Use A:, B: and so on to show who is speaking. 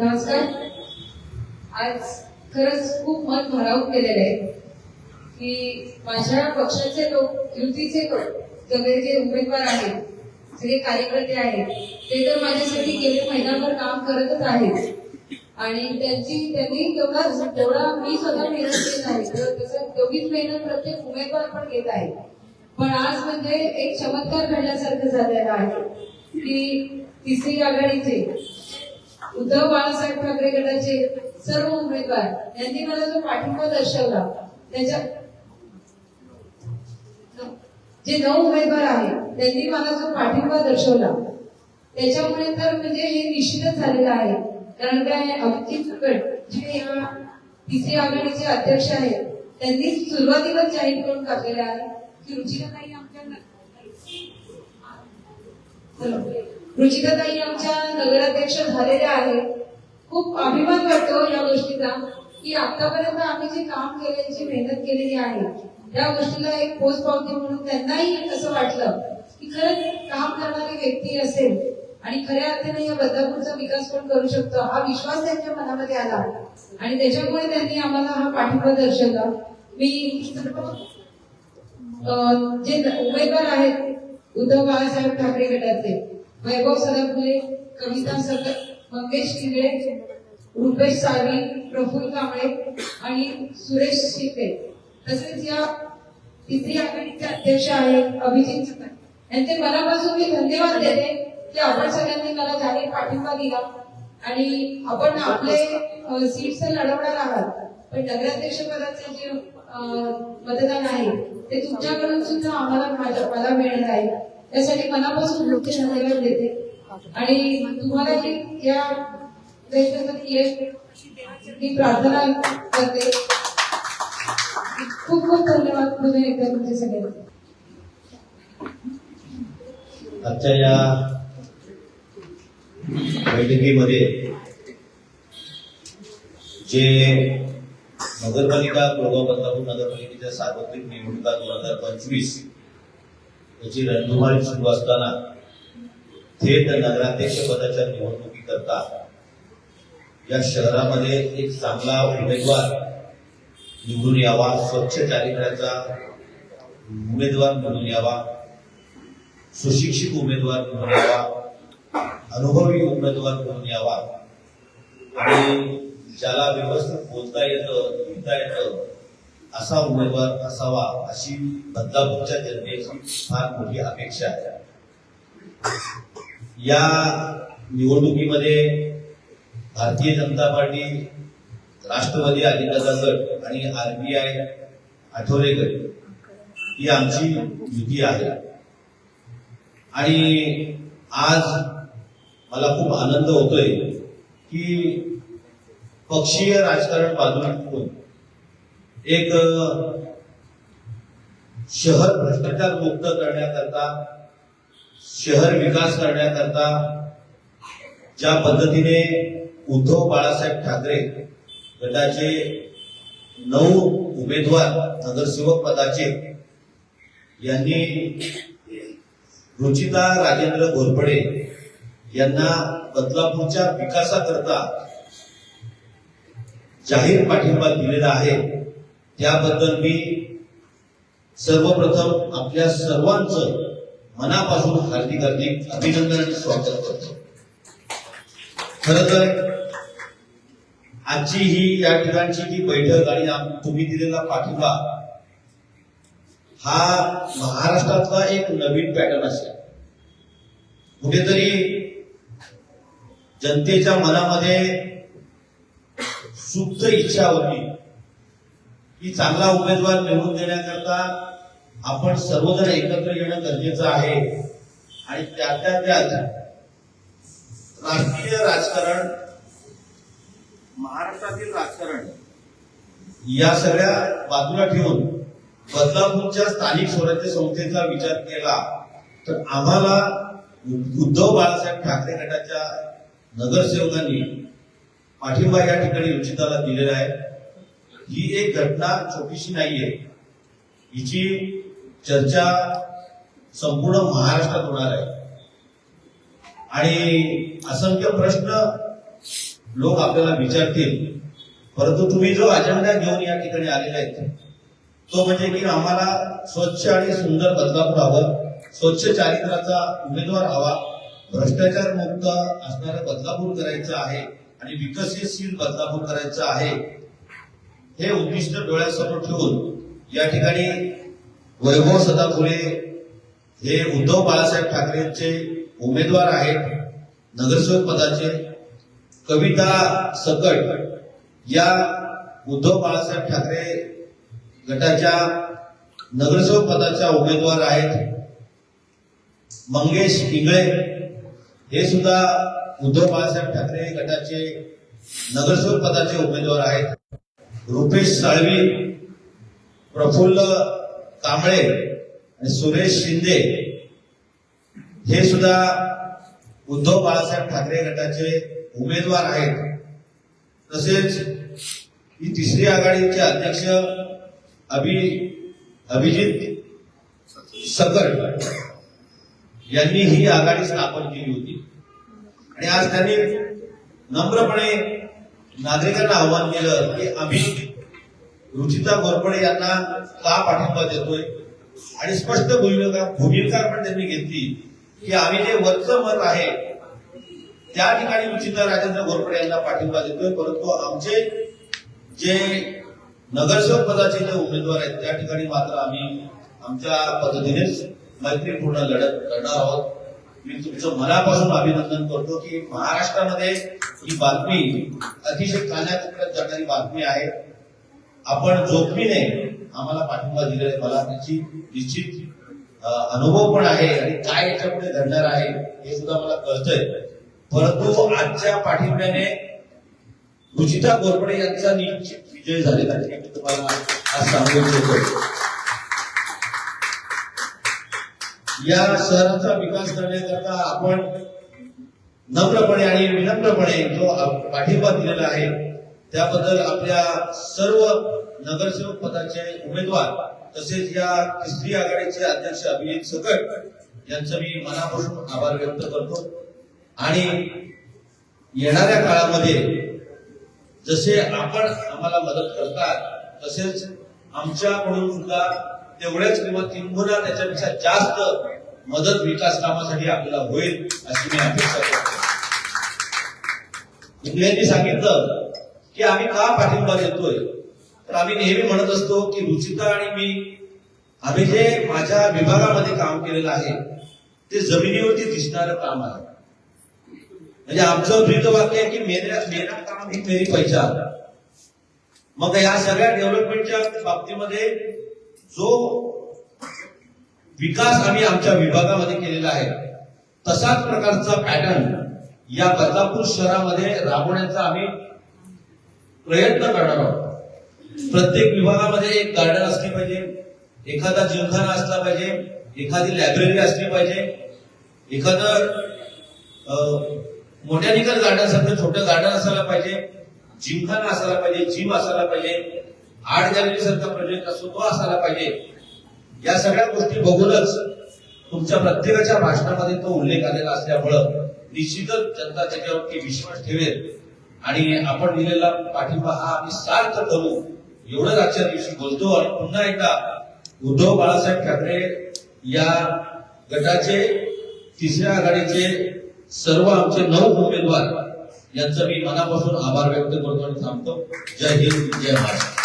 A: नमस्कार. आज खरंच खूप मन भारावून गेलेलं आहे की माझ्या पक्षाचे लोक युतीचे सगळे जे उमेदवार आहेत सगळे कार्यकर्ते आहेत ते तर माझ्यासाठी गेले महिनाभर काम करतच आहेत. आणि त्यांची त्यांनी तेवढा तेवढा मी स्वतः मेहनत घेत आहे. तर तसं तेवढीच मेहनत प्रत्येक उमेदवार पण घेत आहे. पण आज म्हणजे एक चमत्कार घडल्यासारखं झालेलं आहे की तिसरी आघाडीचे उद्धव बाळासाहेब ठाकरे गटाचे सर्व उमेदवार यांनी मला जो पाठिंबा दर्शवला त्याच्या जे नऊ उमेदवार आहेत त्यांनी मला जो पाठिंबा दर्शवला त्याच्यामुळे तर म्हणजे हे निश्चितच झालेलं आहे. कारण काय अभिजित गट जे या तिसरी आघाडीचे अध्यक्ष आहेत त्यांनी सुरुवातीलाच जाहीर करून टाकलेलं आहे की नाही आमच्या रुचिकाताई आमच्या नगराध्यक्ष झालेल्या आहेत. खूप अभिमान वाटतो या गोष्टीचा की आतापर्यंत आम्ही जे काम केले जी मेहनत केलेली आहे या गोष्टीला एक पोच पावती म्हणून त्यांनाही असं वाटलं की खरंच काम करणारी व्यक्ती असेल आणि खऱ्या अर्थाने या बदलापूरचा विकास पण करू शकतो हा विश्वास त्यांच्या मनामध्ये आला. आणि त्याच्यामुळे त्यांनी आम्हाला हा पाठिंबा दर्शवला. मी सर्व जे उमेदवार आहेत उद्धव बाळासाहेब ठाकरे गटाचे वैभव सदफुले कविता सदक मंगेश किंगळे रुपेश साळवी प्रफुल्ल कांबळे आणि सुरेश शिंदे. तसेच या तिसरी आघाडीचे अध्यक्ष आहेत अभिजित यांचे मनापासून मी धन्यवाद देते की आपण सगळ्यांनी मला जाहीर पाठिंबा दिला आणि आपण आपले सीट्स लढवणार आहात पण नगराध्यक्ष पदाचे जे मतदान आहे ते तुमच्याकडून सुद्धा आम्हाला मला मिळणार आहे. त्यासाठी मनापासून लोक धन्यवाद देते आणि तुम्हालाही या प्रयत्नासाठी यश मी प्रार्थना करते खूप खूप धन्यवाद पुन्हा एकदा तुमचे सगळ्यांचे.
B: आजच्या या बैठकीमध्ये जे नगरपालिका कोळगाव बदलापूर नगरपालिकेच्या सार्वत्रिक निवडणुका दोन हजार पंचवीस याची रणधुमाळी सुरू असताना थेट नगराध्यक्ष पदाच्या निवडणुकीकरता या शहरामध्ये एक चांगला उमेदवार निवडून यावा स्वच्छ चारित्र्याचा उमेदवार निवडून यावा सुशिक्षित उमेदवार निवडून यावा अनुभवी उमेदवार निवडून यावा. आणि ज्याला व्यवस्थित बोलता येतं लिहिता येतं असा उमेदवार असावा अशी बदलापूरच्या जनतेची फार मोठी अपेक्षा आहे. या निवडणुकीमध्ये भारतीय जनता पार्टी राष्ट्रवादी आणि गट आणि आरबीआय आठवले गट ही आमची युती आहे. आणि आज मला खूप आनंद होतोय की पक्षीय राजकारण बाजूला ठेवून एक शहर भ्रष्टाचार मुक्त करण्याकरता शहर विकास करण्याकरता ज्या पद्धतीने उद्धव बाळासाहेब ठाकरे गटाचे नऊ उमेदवार नगरसेवक पदाचे यांनी रुचिता राजेंद्र घोरपडे यांना बदलापूरच्या विकासाकरता जाहीर पाठिंबा दिलेला आहे. त्याबद्दल मी सर्वप्रथम आपल्या सर्वांचं मनापासून हार्दिक हार्दिक अभिनंदन आणि स्वागत करतो. खर तर आजची ही या ठिकाणची जी बैठक आणि तुम्ही दिलेला पाठिंबा हा महाराष्ट्रातला एक नवीन पॅटर्न असेल. कुठेतरी जनतेच्या मनामध्ये सुप्त इच्छा होती की चांगला उमेदवार निवडून देण्याकरता आपण सर्वजण एकत्र येणं गरजेचं आहे. आणि त्यातल्या त्यात राष्ट्रीय राजकारण महाराष्ट्रातील राजकारण या सगळ्या बाजूला ठेवून बदलापूरच्या स्थानिक स्वराज्य संस्थेचा विचार केला तर आम्हाला उद्धव बाळासाहेब ठाकरे गटाच्या नगरसेवकांनी पाठिंबा या ठिकाणी रुचिताला दिलेला आहे. ही एक घटना छोटीशी नाहीये. हिची चर्चा संपूर्ण महाराष्ट्रात होणार आहे. आणि असंख्य प्रश्न लोक आपल्याला विचारतील. परंतु तुम्ही जो अजेंडा घेऊन या ठिकाणी आलेला आहेत तो म्हणजे की आम्हाला स्वच्छ आणि सुंदर बदलापूर हवं स्वच्छ चारित्र्याचा उमेदवार हवा भ्रष्टाचार मुक्त असणारा बदलापूर करायचं आहे आणि विकसनशील बदलापूर करायचं आहे हे उद्दिष्ट डोळ्यासमोर ठेवून या ठिकाणी वैभव सदाफुले हे उद्धव बाळासाहेब ठाकरेंचे उमेदवार आहेत नगरसेवक पदाचे. कविता सकट या उद्धव बाळासाहेब ठाकरे गटाच्या नगरसेवक पदाच्या उमेदवार आहेत. मंगेश इंगळे हे सुद्धा उद्धव बाळासाहेब ठाकरे गटाचे नगरसेवक पदाचे उमेदवार आहेत. रुपेश साळवी प्रफुल्ल कांबळे आणि सुरेश शिंदे हे सुद्धा उद्धव बाळासाहेब ठाकरे गटाचे उमेदवार आहेत. तसेच ही तिसरी आघाडीचे अध्यक्ष अभि अभिजित सकट यांनी ही आघाडी स्थापन केली होती. आणि आज त्यांनी नम्रपणे नागरिकांना आव्हान केलं की आम्ही रुचिता घोरपडे यांना का पाठिंबा देतोय? आणि स्पष्ट भूमिका भूमिका पण त्यांनी घेतली की आम्ही जे वरचं मत आहे त्या ठिकाणी रुचिता राजेंद्र घोरपडे यांना पाठिंबा देतोय. परंतु आमचे जे नगरसेवक पदाचे जे उमेदवार आहेत त्या ठिकाणी मात्र आम्ही आमच्या पद्धतीनेच मैत्रीपूर्ण लढत लढणार आहोत. मी तुमचं मनापासून अभिनंदन करतो की महाराष्ट्रामध्ये ही बातमी अतिशय कानाकोपऱ्यात जाणारी बातमी आहे. आपण जोखमीने आम्हाला पाठिंबा दिलेला आहे मला त्याची निश्चित अनुभव पण आहे आणि काय याच्यापुढे घडणार आहे हे सुद्धा मला कळतंय. परंतु आजच्या पाठिंब्याने रुचिता गोरपडे यांचा निश्चित विजय झालेला आहे. हे मी तुम्हाला आज सांगू इच्छितो. या शहराचा विकास करण्याकरता आपण नम्रपणे आणि विनम्रपणे जो पाठिंबा दिलेला आहे त्याबद्दल आपल्या सर्व नगरसेवक पदाचे उमेदवार तसेच या तिसरी आघाडीचे अध्यक्ष अभिजित सकट यांचं मी मनापासून आभार व्यक्त करतो. आणि येणाऱ्या काळामध्ये जसे आपण आम्हाला मदत करतात तसेच आमच्याकडून सुद्धा तेवढ्याच किंवा तिनगुणा त्याच्यापेक्षा जास्त मदत विकास कामासाठी आपल्याला होईल अशी मी अपेक्षा करतो. इंग्लंडनी सांगितलं की आम्ही का पाठिंबा देतोय? तर आम्ही नेहमी म्हणत असतो की रुचिता आणि मी आम्ही जे माझ्या विभागामध्ये काम केलेलं आहे ते जमिनीवरती दिसणारं काम आहे. म्हणजे आमचं ब्रीद वाक्य आहे की मेरा मेरा काम ही मेरी पैसा मग या सगळ्या डेव्हलपमेंटच्या बाबतीमध्ये जो विकास आम्ही आमच्या विभागामध्ये केलेला आहे तसाच प्रकारचा पॅटर्न या बदलापूर शहरामध्ये राबवण्याचा आम्ही प्रयत्न करणार आहोत. प्रत्येक विभागामध्ये एक गार्डन असली पाहिजे एखादा जिमखाना असला पाहिजे एखादी लायब्ररी असली पाहिजे एखादं मोठ्यानिकल गार्डन सारखं छोटं गार्डन असायला पाहिजे जिमखाना असायला पाहिजे जिम असायला पाहिजे आठ गॅलरी सारखा प्रोजेक्ट असतो तो असायला पाहिजे. या सगळ्या गोष्टी बघूनच तुमच्या प्रत्येकाच्या भाषणामध्ये तो उल्लेख आलेला असल्यामुळं निश्चितच जनता त्याच्यावरती विश्वास ठेवेल. आणि आपण दिलेला पाठिंबा हा आम्ही सार्थ करू. एवढंच आजच्या दिवशी बोलतो आणि पुन्हा एकदा उद्धव बाळासाहेब ठाकरे या गटाचे तिसऱ्या आघाडीचे सर्व आमचे नऊ उमेदवार यांचा मी मनापासून आभार व्यक्त करतो आणि थांबतो. जय हिंद जय महाराष्ट्र.